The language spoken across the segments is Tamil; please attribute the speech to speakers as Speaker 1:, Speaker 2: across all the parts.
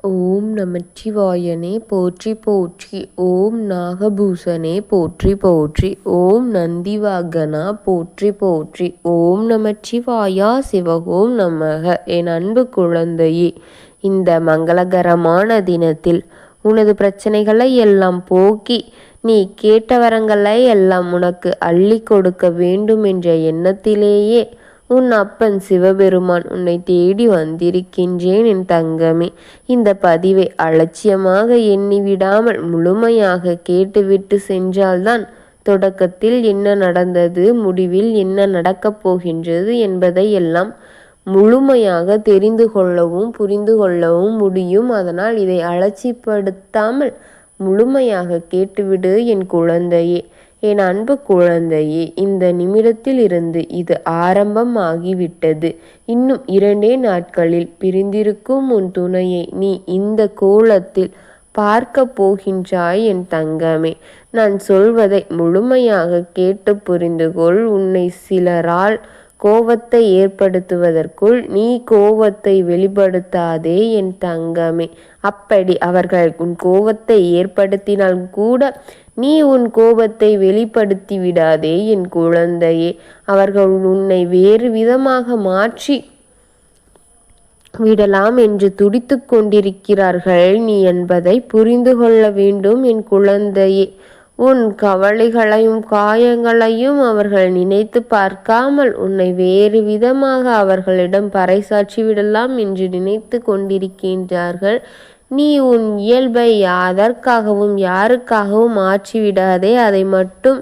Speaker 1: ஓம் நமச்சிவாயனே போற்றி போற்றி ஓம் நாகபூஷணே போற்றி போற்றி ஓம் நந்திவாகனா போற்றி போற்றி ஓம் நமச்சிவாயா சிவகோம் நமக. என் அன்பு குழந்தையே இந்த மங்களகரமான தினத்தில் உனது பிரச்சனைகளை எல்லாம் போக்கி நீ கேட்ட வரங்களை எல்லாம் உனக்கு அள்ளி கொடுக்க வேண்டும் என்ற எண்ணத்திலேயே உன் அப்பன் சிவபெருமான் உன்னை தேடி வந்திருக்கின்றேன் என் தங்கமே. இந்த பதிவை அலட்சியமாக எண்ணி விடாமல் முழுமையாக கேட்டுவிட்டு சென்றால்தான் தொடக்கத்தில் என்ன நடந்தது முடிவில் என்ன நடக்கப் போகின்றது என்பதை எல்லாம் முழுமையாக தெரிந்து கொள்ளவும் புரிந்து கொள்ளவும் முடியும். அதனால் இதை அலட்சிப்படுத்தாமல் முழுமையாக கேட்டுவிடு என் குழந்தையே. என் அன்பு குழந்தையே இந்த நிமிடத்தில் இருந்து இது ஆரம்பமாகிவிட்டது. இன்னும் இரண்டே நாட்களில் பிரிந்திருக்கும் உன் துணையை நீ இந்த கோலத்தில் பார்க்க போகின்றாய் என் தங்கமே. நான் சொல்வதை முழுமையாக கேட்டு புரிந்து கொள் உன்னை சிலரால் கோபத்தை ஏற்படுத்துவதற்குள் நீ கோபத்தை வெளிப்படுத்தாதே என் தங்கமே. அப்படி அவர்கள் உன் கோபத்தை ஏற்படுத்தினால் கூட நீ உன் கோபத்தை வெளிப்படுத்தி விடாதே என் குழந்தையே. அவர்கள் உன்னை வேறு விதமாக மாற்றி விடலாம் என்று துடித்து கொண்டிருக்கிறார்கள் நீ என்பதை புரிந்து கொள்ள வேண்டும் என் குழந்தையே. உன் கவலைகளையும் காயங்களையும் அவர்கள் நினைத்து பார்க்காமல் உன்னை வேறு விதமாக அவர்களிடம் பறைசாற்றி விடலாம் என்று நினைத்து கொண்டிருக்கின்றார்கள். நீ உன் இயல்பை அதற்காகவும் யாருக்காகவும் மாற்றிவிடாதே அதை மட்டும்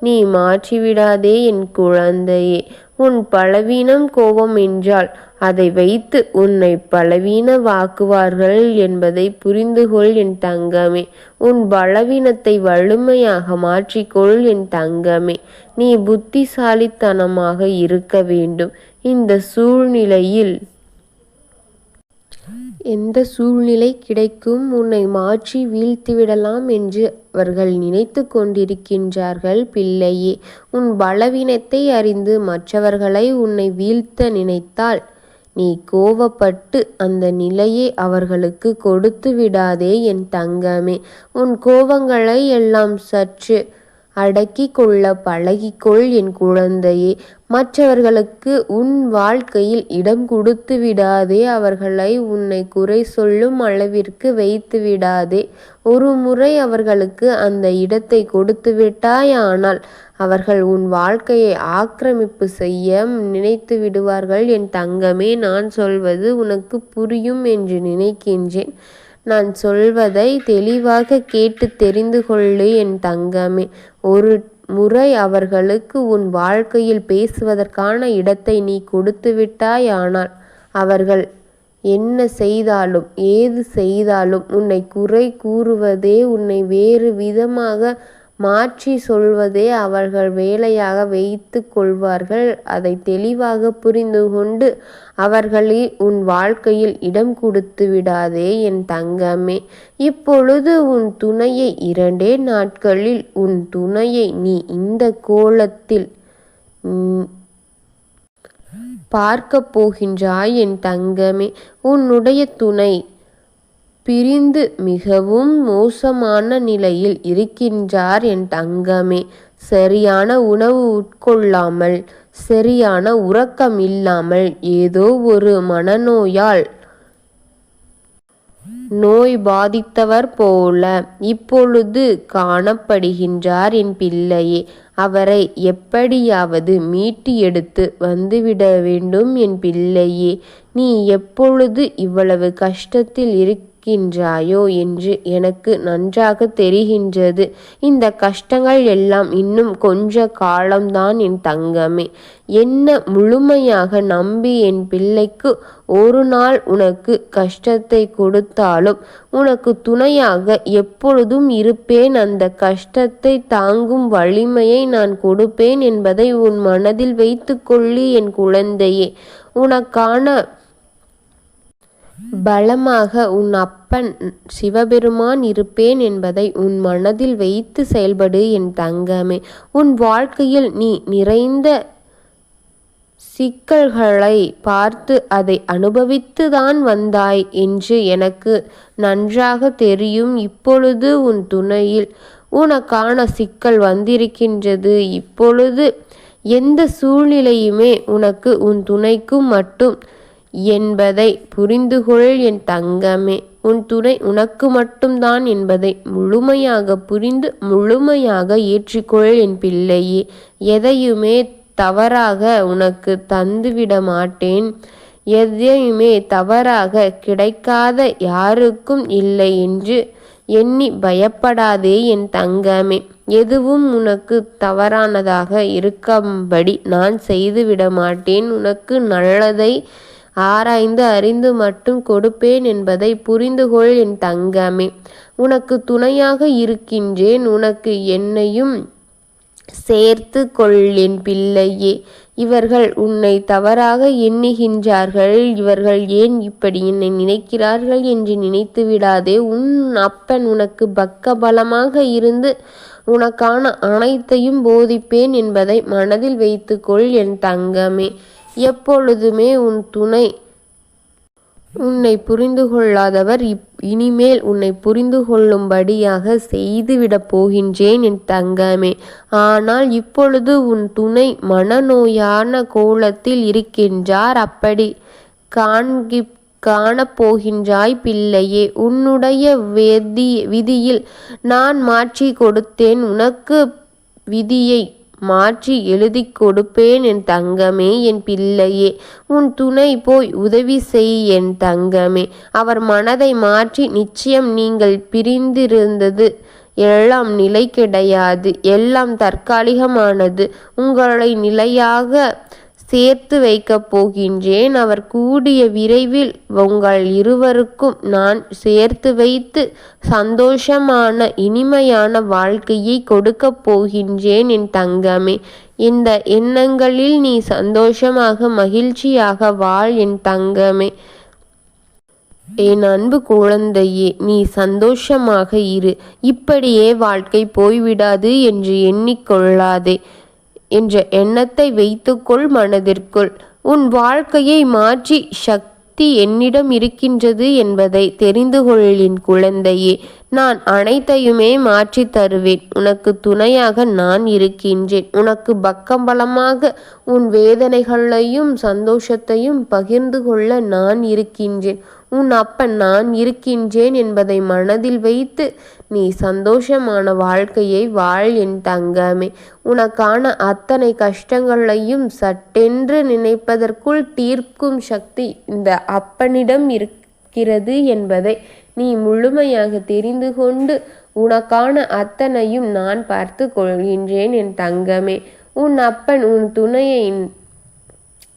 Speaker 1: நீ மாற்றிவிடாதே என் குழந்தையே. உன் பலவீனம் கோபம் என்றால் அதை வைத்து உன்னை பலவீன வாக்குவார்கள் என்பதை புரிந்துகொள் என் தங்கமே. உன் பலவீனத்தை வலிமையாக மாற்றிக்கொள் என் தங்கமே. நீ புத்திசாலித்தனமாக இருக்க வேண்டும். இந்த சூழ்நிலையில் எந்த சூழ்நிலை கிடைக்கும்? உன்னை மாற்றி வீழ்த்திவிடலாம் என்று அவர்கள் நினைத்து கொண்டிருக்கின்றார்கள். பிள்ளையே உன் பலவீனத்தை அறிந்து மற்றவர்களை உன்னை வீழ்த்த நினைத்தால் நீ கோவப்பட்டு அந்த நிலையை அவர்களுக்கு கொடுத்து விடாதே என் தங்கமே. உன் கோபங்களை எல்லாம் சற்று அடக்கி கொள்ள பழகிக்கொள் என் குழந்தையே. மற்றவர்களுக்கு உன் வாழ்க்கையில் இடம் கொடுத்து விடாதே. அவர்களை உன்னை குறை சொல்லும் அளவிற்கு வைத்து விடாதே. ஒரு முறை அவர்களுக்கு அந்த இடத்தை கொடுத்து விட்டாயானால் அவர்கள் உன் வாழ்க்கையை ஆக்கிரமிப்பு செய்ய நினைத்து விடுவார்கள். என் தங்கமே நான் சொல்வது உனக்கு புரியும் என்று நினைக்கின்றேன். நான் சொல்வதை தெளிவாக கேட்டு தெரிந்து கொள்ளு என் தங்கமே. ஒரு முறை அவர்களுக்கு உன் வாழ்க்கையில் பேசுவதற்கான இடத்தை நீ கொடுத்துவிட்டாயானால் அவர்கள் என்ன செய்தாலும் ஏது செய்தாலும் உன்னை குறை கூறுவதே உன்னை வேறு விதமாக மாற்றி சொல்வதே அவர்கள் வேலையாக வைத்து கொள்வார்கள். அதை தெளிவாக புரிந்து கொண்டு அவர்களை உன் வாழ்க்கையில் இடம் கொடுத்து விடாதே என் தங்கமே. இப்பொழுது உன் துணையை இரண்டே நாட்களில் உன் துணையை நீ இந்த கோலத்தில் பார்க்க போகின்றாய் என் தங்கமே. உன்னுடைய துணை பிரிந்து மிகவும் மோசமான நிலையில் இருக்கின்றார் என் தங்கமே. சரியான உணவு உட்கொள்ளாமல் சரியான உறக்கம் இல்லாமல் ஏதோ ஒரு மனநோயால் நோய் பாதித்தவர் போல இப்பொழுது காணப்படுகின்றார் என் பிள்ளையே. அவரை எப்படியாவது மீட்டு எடுத்து வந்துவிட வேண்டும் என் பிள்ளையே. நீ எப்பொழுது இவ்வளவு கஷ்டத்தில் இருக்க இருக்கின்றாயோ என்று எனக்கு நன்றாக தெரிகின்றது. இந்த கஷ்டங்கள் எல்லாம் இன்னும் கொஞ்ச காலம்தான் என் தங்கமே. என்ன முழுமையாக நம்பி என் பிள்ளைக்கு ஒரு நாள் உனக்கு கஷ்டத்தை கொடுத்தாலும் உனக்கு துணையாக எப்பொழுதும் இருப்பேன். அந்த கஷ்டத்தை தாங்கும் வலிமையை நான் கொடுப்பேன் என்பதை உன் மனதில் வைத்துக்கொள்ளி என் குழந்தையே. உனக்கான பலமாக உன் அப்பன் சிவபெருமான் இருப்பேன் என்பதை உன் மனதில் வைத்து செயல்படு என் தங்கமே. உன் வாழ்க்கையில் நீ நிறைந்த சிக்கல்களை பார்த்து அதை அனுபவித்து தான் வந்தாய் என்று எனக்கு நன்றாக தெரியும். இப்பொழுது உன் துணையில் உனக்கான சிக்கல் வந்திருக்கின்றது. இப்பொழுது எந்த சூழ்நிலையுமே உனக்கு உன் துணைக்கும் மட்டும் என்பதை புரிந்துகொள் என் தங்கமே. உன் துணை உனக்கு மட்டும்தான் என்பதை முழுமையாக புரிந்து முழுமையாக ஏற்றிக்கொள் என் பிள்ளையே. எதையுமே தவறாக உனக்கு தந்துவிட மாட்டேன். எதையுமே தவறாக கிடைக்காத யாருக்கும் இல்லை என்று எண்ணி பயப்படாதே என் தங்கமே. எதுவும் உனக்கு தவறானதாக இருக்கும்படி நான் செய்துவிட மாட்டேன். உனக்கு நல்லதை ஆராய்ந்து அறிந்து மட்டும் கொடுப்பேன் என்பதை புரிந்துகொள் என் தங்கமே. உனக்கு துணையாக இருக்கின்றேன். உனக்கு என்னையும் சேர்த்து கொள் என் பிள்ளையே. இவர்கள் உன்னை தவறாக எண்ணுகின்றார்கள். இவர்கள் ஏன் இப்படி என்னை நினைக்கிறார்கள் என்று நினைத்து விடாதே. உன் அப்பன் உனக்கு பக்க பலமாக இருந்து உனக்கான அனைத்தையும் போதிப்பேன் என்பதை மனதில் வைத்துக்கொள் என் தங்கமே. எப்பொழுதுமே உன் துணை. உன்னை புரிந்து கொள்ளாதவர் இப் இனிமேல் உன்னை புரிந்து கொள்ளும்படியாக செய்துவிடப் போகின்றேன் என் தங்கமே. ஆனால் இப்பொழுது உன் துணை மனநோயான கோலத்தில் இருக்கின்றார். அப்படி காண்கி காணப்போகின்றாய் பிள்ளையே. உன்னுடைய விதி விதியில் நான் மாற்றி கொடுத்தேன். உனக்கு விதியை மாற்றி எழுதி கொடுப்பேன் என் தங்கமே என் பிள்ளையே. உன் துணை போய் உதவி செய் என் தங்கமே. அவர் மனதை மாற்றி நிச்சயம் நீங்கள் பிரிந்திருந்தது. எல்லாம் நிலை கிடையாது. எல்லாம் தற்காலிகமானது. உங்களை நிலையாக சேர்த்து வைக்கப் போகின்றேன். அவர் கூடிய விரைவில் உங்கள் இருவருக்கும் நான் சேர்த்து வைத்து சந்தோஷமான இனிமையான வாழ்க்கையை கொடுக்கப் போகின்றேன் என் தங்கமே. இந்த எண்ணங்களில் நீ சந்தோஷமாக மகிழ்ச்சியாக வாழ் என் தங்கமே. என் அன்பு குழந்தையே நீ சந்தோஷமாக இரு. இப்படியே வாழ்க்கை போய்விடாது என்று எண்ணிக்கொள்ளாதே என்ற எண்ணத்தை வைத்துக்கொள் மனதிற்குள். உன் வாழ்க்கையை மாற்றி சக்தி என்னிடம் இருக்கின்றது என்பதை தெரிந்து கொள்ளின் குழந்தையே. நான் அனைத்தையுமே மாற்றி தருவேன். உனக்கு துணையாக நான் இருக்கின்றேன். உனக்கு பக்கம்பலமாக உன் வேதனைகளையும் சந்தோஷத்தையும் பகிர்ந்து கொள்ள நான் இருக்கின்றேன். உன் அப்பன் நான் இருக்கின்றேன் என்பதை மனதில் வைத்து நீ சந்தோஷமான வாழ்க்கையை வாழ் என் தங்கமே. உனக்கான அத்தனை கஷ்டங்களையும் சட்டென்று நினைப்பதற்குள் தீர்க்கும் சக்தி இந்த அப்பனிடம் இருக்கிறது என்பதை நீ முழுமையாக தெரிந்து கொண்டு உனக்கான அத்தனையும் நான் பார்த்து கொள்கின்றேன் என் தங்கமே. உன் அப்பன் உன் துணையை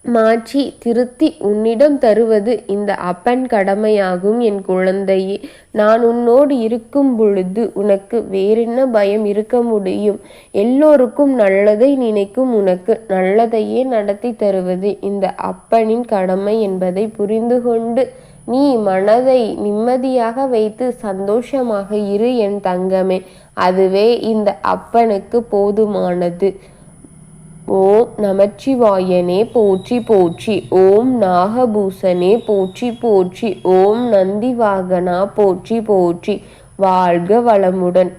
Speaker 1: மாற்றி திருத்தி உன்னிடம் தருவது இந்த அப்பன் கடமையாகும் என் குழந்தையே. நான் உன்னோடு இருக்கும் பொழுது உனக்கு வேறென்ன பயம் இருக்க முடியும்? எல்லோருக்கும் நல்லதை நினைக்கும் உனக்கு நல்லதையே நடத்தி தருவது இந்த அப்பனின் கடமை என்பதை புரிந்து கொண்டு நீ மனதை நிம்மதியாக வைத்து சந்தோஷமாக இரு என் தங்கமே. அதுவே இந்த அப்பனுக்கு போதுமானது. ஓம் நமச்சிவாயனே போற்றி போற்றி ஓம் நாகபூசனே போற்றி போற்றி ஓம் நந்திவாகனா போற்றி போற்றி வாழ்க வளமுடன்.